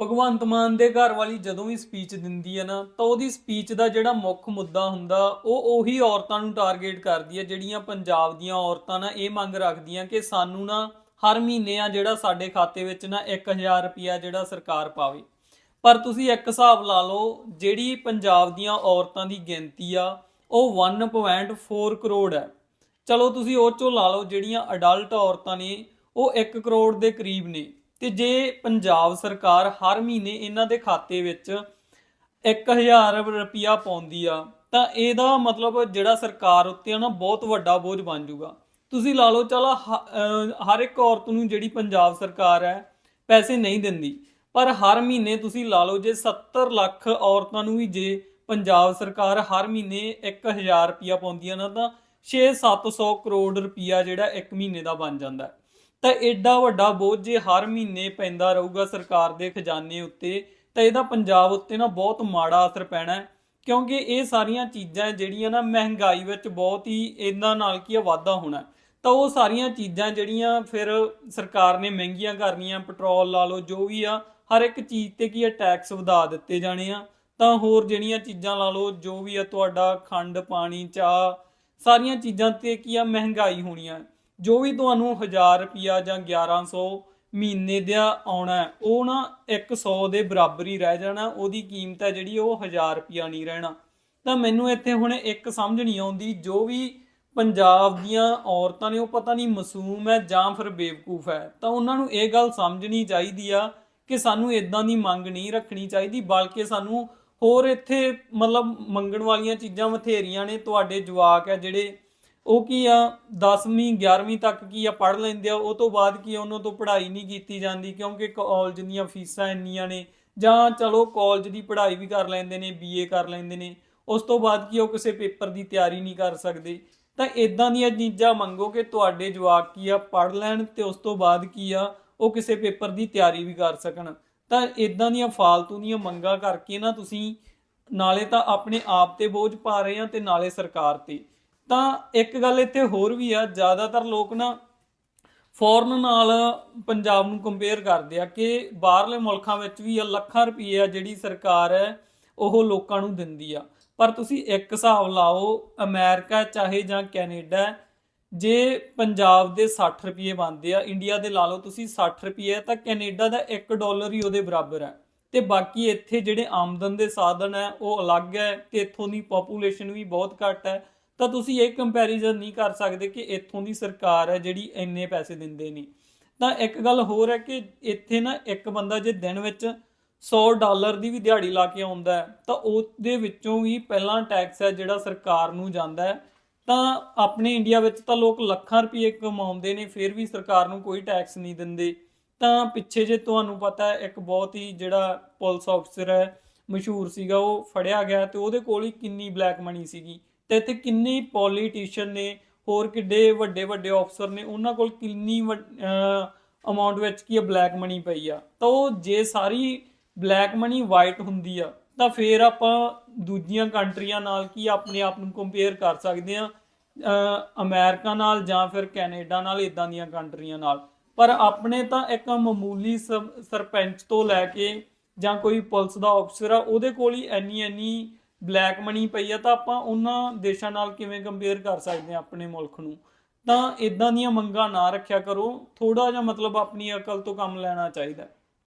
ਭਗਵੰਤ ਮਾਨ ਦੇ ਘਰ ਵਾਲੀ ਜਦੋਂ ਵੀ ਸਪੀਚ ਦਿੰਦੀ ਹੈ ਨਾ, ਤਾਂ ਉਹਦੀ ਸਪੀਚ ਦਾ ਜਿਹੜਾ ਮੁੱਖ ਮੁੱਦਾ ਹੁੰਦਾ, ਉਹ ਉਹੀ ਔਰਤਾਂ ਨੂੰ ਟਾਰਗੇਟ ਕਰਦੀ ਹੈ, ਜਿਹੜੀਆਂ ਪੰਜਾਬ ਦੀਆਂ ਔਰਤਾਂ ਨਾ ਇਹ ਮੰਗ ਰੱਖਦੀਆਂ ਕਿ ਸਾਨੂੰ ਨਾ ਹਰ ਮਹੀਨੇ ਆ ਜਿਹੜਾ ਸਾਡੇ ਖਾਤੇ ਵਿੱਚ ਨਾ 1000 ਰੁਪਿਆ ਜਿਹੜਾ ਸਰਕਾਰ ਪਾਵੇ। ਪਰ ਤੁਸੀਂ ਇੱਕ ਹਿਸਾਬ ਲਾ ਲਓ, ਜਿਹੜੀ ਪੰਜਾਬ ਦੀਆਂ ਔਰਤਾਂ ਦੀ ਗਿਣਤੀ ਆ, ਉਹ 1.4 ਕਰੋੜ ਹੈ। ਚਲੋ ਤੁਸੀਂ ਉਹ ਚੋਂ ਲਾ ਲਓ, ਜਿਹੜੀਆਂ ਅਡਲਟ ਔਰਤਾਂ ਨੇ, ਉਹ 1 ਕਰੋੜ ਦੇ ਕਰੀਬ ਨੇ। ਤੇ ਜੇ ਪੰਜਾਬ ਸਰਕਾਰ ਹਰ ਮਹੀਨੇ ਇਹਨਾਂ ਦੇ ਖਾਤੇ ਵਿੱਚ 1000 ਰੁਪਿਆ ਪਾਉਂਦੀ ਆ, ਤਾਂ ਇਹਦਾ ਮਤਲਬ ਜਿਹੜਾ ਸਰਕਾਰ ਉੱਤੇ ਆ ਨਾ ਬਹੁਤ ਵੱਡਾ ਬੋਝ ਬਣ ਜਾਊਗਾ ਤੁਸੀਂ ਲਾ ਲਓ, ਚਲ ਹਰ ਇੱਕ ਔਰਤ ਨੂੰ ਜਿਹੜੀ ਪੰਜਾਬ ਸਰਕਾਰ ਹੈ, ਪੈਸੇ ਨਹੀਂ ਦਿੰਦੀ ਪਰ ਹਰ ਮਹੀਨੇ ਤੁਸੀਂ ਲਾ ਲਓ, ਜੇ 70 ਲੱਖ ਔਰਤਾਂ ਨੂੰ ਵੀ ਜੇ ਪੰਜਾਬ ਸਰਕਾਰ ਹਰ ਮਹੀਨੇ 1000 ਰੁਪਿਆ ਪਾਉਂਦੀ ਆ ਨਾ, ਤਾਂ 6-700 ਕਰੋੜ ਰੁਪਿਆ ਜਿਹੜਾ ਇੱਕ ਮਹੀਨੇ ਦਾ ਬਣ ਜਾਂਦਾ ਹੈ। ਤਾਂ ਐਡਾ ਵੱਡਾ ਬੋਝ ਜੇ ਹਰ ਮਹੀਨੇ ਪੈਂਦਾ ਰਹੂਗਾ ਸਰਕਾਰ ਦੇ ਖਜ਼ਾਨੇ ਉੱਤੇ, ਤਾਂ ਇਹਦਾ ਪੰਜਾਬ ਉੱਤੇ ਨਾ ਬਹੁਤ ਮਾੜਾ ਅਸਰ ਪੈਣਾ ਹੈ। ਕਿਉਂਕਿ ਇਹ ਸਾਰੀਆਂ ਚੀਜ਼ਾਂ ਜਿਹੜੀਆਂ ਨਾ ਮਹਿੰਗਾਈ ਵਿੱਚ ਬਹੁਤ ਹੀ ਇਹਨਾਂ ਨਾਲ ਕੀ ਆ, ਵਾਧਾ ਹੋਣਾ। ਤਾਂ ਉਹ ਸਾਰੀਆਂ ਚੀਜ਼ਾਂ ਜਿਹੜੀਆਂ ਫਿਰ ਸਰਕਾਰ ਨੇ ਮਹਿੰਗੀਆਂ ਕਰਨੀਆਂ, ਪੈਟਰੋਲ ਲਾ ਲਓ, ਜੋ ਵੀ ਆ, ਹਰ ਇੱਕ ਚੀਜ਼ ਤੇ ਕੀ ਆ ਟੈਕਸ ਵਧਾ ਦਿੱਤੇ ਜਾਣੇ ਆ। ਤਾਂ ਹੋਰ ਜਿਹੜੀਆਂ ਚੀਜ਼ਾਂ ਲਾ ਲਓ, ਜੋ ਵੀ ਆ, ਤੁਹਾਡਾ ਖੰਡ, ਪਾਣੀ, ਚਾਹ, ਸਾਰੀਆਂ ਚੀਜ਼ਾਂ ਤੇ ਕੀ ਆ, ਮਹਿੰਗਾਈ ਹੋਣੀ ਆ। ਜੋ ਵੀ ਤੁਹਾਨੂੰ 1000 ਰੁਪਿਆ ਜਾਂ 1100 ਮਹੀਨੇ ਦਾ ਆਉਣਾ ਉਹ ਨਾ 100 ਦੇ ਬਰਾਬਰ ਹੀ ਰਹਿ ਜਾਣਾ, ਉਹਦੀ ਕੀਮਤ ਹੈ ਜਿਹੜੀ ਉਹ 1000 ਰੁਪਿਆ ਨਹੀਂ ਰਹਿਣਾ। ਤਾਂ ਮੈਨੂੰ ਇੱਥੇ ਹੁਣ ਇੱਕ ਸਮਝ ਨਹੀਂ ਆਉਂਦੀ, ਜੋ ਵੀ ਪੰਜਾਬ ਦੀਆਂ ਔਰਤਾਂ ਨੇ, ਉਹ ਪਤਾ ਨਹੀਂ ਮਾਸੂਮ ਹੈ ਜਾਂ ਫਿਰ ਬੇਵਕੂਫ ਹੈ। ਤਾਂ ਉਹਨਾਂ ਨੂੰ ਇਹ ਗੱਲ ਸਮਝਣੀ ਚਾਹੀਦੀ ਆ ਕਿ ਸਾਨੂੰ ਇਦਾਂ ਦੀ ਮੰਗ ਨਹੀਂ ਰੱਖਣੀ ਚਾਹੀਦੀ, ਬਲਕਿ ਸਾਨੂੰ ਹੋਰ ਇੱਥੇ ਮਤਲਬ ਮੰਗਣ ਵਾਲੀਆਂ ਚੀਜ਼ਾਂ ਬਥੇਰੀਆਂ ਨੇ, ਤੁਹਾਡੇ ਜਵਾਕ ਹੈ ਜਿਹੜੇ ਉਹ ਕੀ ਆ 10ਵੀਂ 11ਵੀਂ ਤੱਕ ਕੀ ਆ ਪੜ੍ਹ ਲੈਂਦੇ ਆ, ਉਹ ਤੋਂ ਬਾਅਦ ਕੀ ਆ, ਉਹਨਾਂ ਤੋਂ ਪੜ੍ਹਾਈ ਨਹੀਂ ਕੀਤੀ ਜਾਂਦੀ ਕਿਉਂਕਿ ਕਾਲਜ ਦੀਆਂ ਫੀਸਾਂ ਇੰਨੀਆਂ ਨੇ ਜਾਂ ਚਲੋ ਕਾਲਜ ਦੀ ਪੜ੍ਹਾਈ ਵੀ ਕਰ ਲੈਂਦੇ ਨੇ ਬੀਏ ਕਰ ਲੈਂਦੇ ਨੇ, ਉਸ ਤੋਂ ਬਾਅਦ ਕੀ ਉਹ ਕਿਸੇ ਪੇਪਰ ਦੀ ਤਿਆਰੀ ਨਹੀਂ ਕਰ ਸਕਦੇ। ਤਾਂ ਇਦਾਂ ਦੀਆਂ ਚੀਜ਼ਾਂ ਮੰਗੋ ਕਿ ਤੁਹਾਡੇ ਜਵਾਕ ਕੀ ਆ, ਪੜ੍ਹ ਲੈਣ ਤੇ ਉਸ ਤੋਂ ਬਾਅਦ ਕੀ ਆ, ਉਹ ਕਿਸੇ ਪੇਪਰ ਦੀ ਤਿਆਰੀ ਵੀ ਕਰ ਸਕਣ। ਤਾਂ ਇਦਾਂ ਦੀਆਂ ਫਾਲਤੂ ਦੀਆਂ ਮੰਗਾਂ ਕਰਕੇ ਨਾ ਤੁਸੀਂ ਨਾਲੇ ਤਾਂ ਆਪਣੇ ਆਪ ਤੇ ਬੋਝ ਪਾ ਰਹੇ ਆ ਤੇ ਨਾਲੇ ਸਰਕਾਰ ਤੇ। ਤਾਂ ਇੱਕ ਗੱਲ ਇੱਥੇ ਹੋਰ ਵੀ ਆ, ਜ਼ਿਆਦਾਤਰ ਲੋਕ ਨਾ ਫੋਰਨ ਨਾਲ ਪੰਜਾਬ ਨੂੰ ਕੰਪੇਅਰ ਕਰਦੇ ਆ ਕਿ ਬਾਹਰਲੇ ਮੁਲਕਾਂ ਵਿੱਚ ਵੀ ਆ ਲੱਖਾਂ ਰੁਪਏ ਆ ਜਿਹੜੀ ਸਰਕਾਰ ਹੈ, ਉਹ ਲੋਕਾਂ ਨੂੰ ਦਿੰਦੀ ਆ। ਪਰ ਤੁਸੀਂ ਇੱਕ ਹਿਸਾਬ ਲਾਓ, ਅਮਰੀਕਾ ਚਾਹੇ ਜਾਂ ਕੈਨੇਡਾ, ਜੇ ਪੰਜਾਬ ਦੇ 60 ਰੁਪਏ ਬਣਦੇ ਆ, ਇੰਡੀਆ ਦੇ ਲਾ ਲਓ ਤੁਸੀਂ 60 ਰੁਪਏ, ਤਾਂ ਕੈਨੇਡਾ ਦਾ 1 ਡਾਲਰ ਹੀ ਉਹਦੇ ਬਰਾਬਰ ਹੈ। ਤੇ ਬਾਕੀ ਇੱਥੇ ਜਿਹੜੇ ਆਮਦਨ ਦੇ ਸਾਧਨ ਹੈ, ਉਹ ਅਲੱਗ ਹੈ ਤੇ ਇੱਥੋਂ ਦੀ ਪੋਪੂਲੇਸ਼ਨ ਵੀ ਬਹੁਤ ਘੱਟ ਹੈ। ਤਾਂ ਤੁਸੀਂ ਇਹ ਕੰਪੈਰੀਜ਼ਨ ਨਹੀਂ ਕਰ ਸਕਦੇ ਕਿ ਇੱਥੋਂ ਦੀ ਸਰਕਾਰ ਹੈ ਜਿਹੜੀ ਇੰਨੇ ਪੈਸੇ ਦਿੰਦੇ ਨੇ। ਤਾਂ ਇੱਕ ਗੱਲ ਹੋਰ ਹੈ ਕਿ ਇੱਥੇ ਨਾ ਇੱਕ ਬੰਦਾ ਜੇ ਦਿਨ ਵਿੱਚ 100 ਡਾਲਰ ਦੀ ਵੀ ਦਿਹਾੜੀ ਲਾ ਕੇ ਆਉਂਦਾ ਹੈ, ਤਾਂ ਉਹਦੇ ਵਿੱਚੋਂ ਵੀ ਪਹਿਲਾਂ ਟੈਕਸ ਹੈ ਜਿਹੜਾ ਸਰਕਾਰ ਨੂੰ ਜਾਂਦਾ ਹੈ। ਤਾਂ ਆਪਣੇ ਇੰਡੀਆ ਵਿੱਚ ਤਾਂ ਲੋਕ ਲੱਖਾਂ ਰੁਪਏ ਕਮਾਉਂਦੇ ਨੇ, ਫਿਰ ਵੀ ਸਰਕਾਰ ਨੂੰ ਕੋਈ ਟੈਕਸ ਨਹੀਂ ਦਿੰਦੇ। ਤਾਂ ਪਿੱਛੇ ਜੇ ਤੁਹਾਨੂੰ ਪਤਾ ਹੈ, ਇੱਕ ਬਹੁਤ ਹੀ ਜਿਹੜਾ ਪੁਲਿਸ ਆਫਸਰ ਹੈ, ਮਸ਼ਹੂਰ ਸੀਗਾ, ਉਹ ਫੜਿਆ ਗਿਆ ਤੇ ਉਹਦੇ ਕੋਲ ਹੀ ਕਿੰਨੀ ਬਲੈਕ ਮਨੀ ਸੀਗੀ। ਤੇ ਇੱਥੇ ਕਿੰਨੇ ਪੋਲੀਟੀਸ਼ੀਅਨ ਨੇ, ਹੋਰ ਕਿੱਡੇ ਵੱਡੇ ਵੱਡੇ ਅਫਸਰ ਨੇ, ਉਹਨਾਂ ਕੋਲ ਕਿੰਨੀ ਅਮਾਉਂਟ ਵਿੱਚ ਕੀ ਬਲੈਕ ਮਨੀ ਪਈ ਆ। ਤਾਂ ਉਹ ਜੇ ਸਾਰੀ ਬਲੈਕ ਮਨੀ ਵਾਈਟ ਹੁੰਦੀ ਆ, ਤਾਂ ਫਿਰ ਆਪਾਂ ਦੂਜੀਆਂ ਕੰਟਰੀਆਂ ਨਾਲ ਕੀ ਆਪਣੇ ਆਪ ਨੂੰ ਕੰਪੇਅਰ ਕਰ ਸਕਦੇ ਆ ਅਮਰੀਕਾ ਨਾਲ ਜਾਂ ਫਿਰ ਕੈਨੇਡਾ ਨਾਲ ਇਦਾਂ ਦੀਆਂ ਕੰਟਰੀਆਂ ਨਾਲ। ਪਰ ਆਪਣੇ ਤਾਂ ਇੱਕ ਮਾਮੂਲੀ ਸ- ਸਰਪੰਚ ਤੋਂ ਲੈ ਕੇ ਜਾਂ ਕੋਈ ਪੁਲਿਸ ਦਾ ਅਫਸਰ ਆ, ਉਹਦੇ ਕੋਲ ਹੀ ਇੰਨੀ ਇੰਨੀ ਬਲੈਕ ਮਨੀ ਪਈ ਆ, ਤਾਂ ਆਪਾਂ ਉਹਨਾਂ ਦੇਸ਼ਾਂ ਨਾਲ ਕਿਵੇਂ ਕੰਪੇਅਰ ਕਰ ਸਕਦੇ ਆ ਆਪਣੇ ਮੁਲਕ ਨੂੰ? ਤਾਂ ਇਦਾਂ ਦੀਆਂ ਮੰਗਾਂ ਨਾ ਰੱਖਿਆ ਕਰੋ ਥੋੜਾ ਜਿਹਾ ਮਤਲਬ ਆਪਣੀ ਅਕਲ ਤੋਂ ਕੰਮ ਲੈਣਾ ਚਾਹੀਦਾ।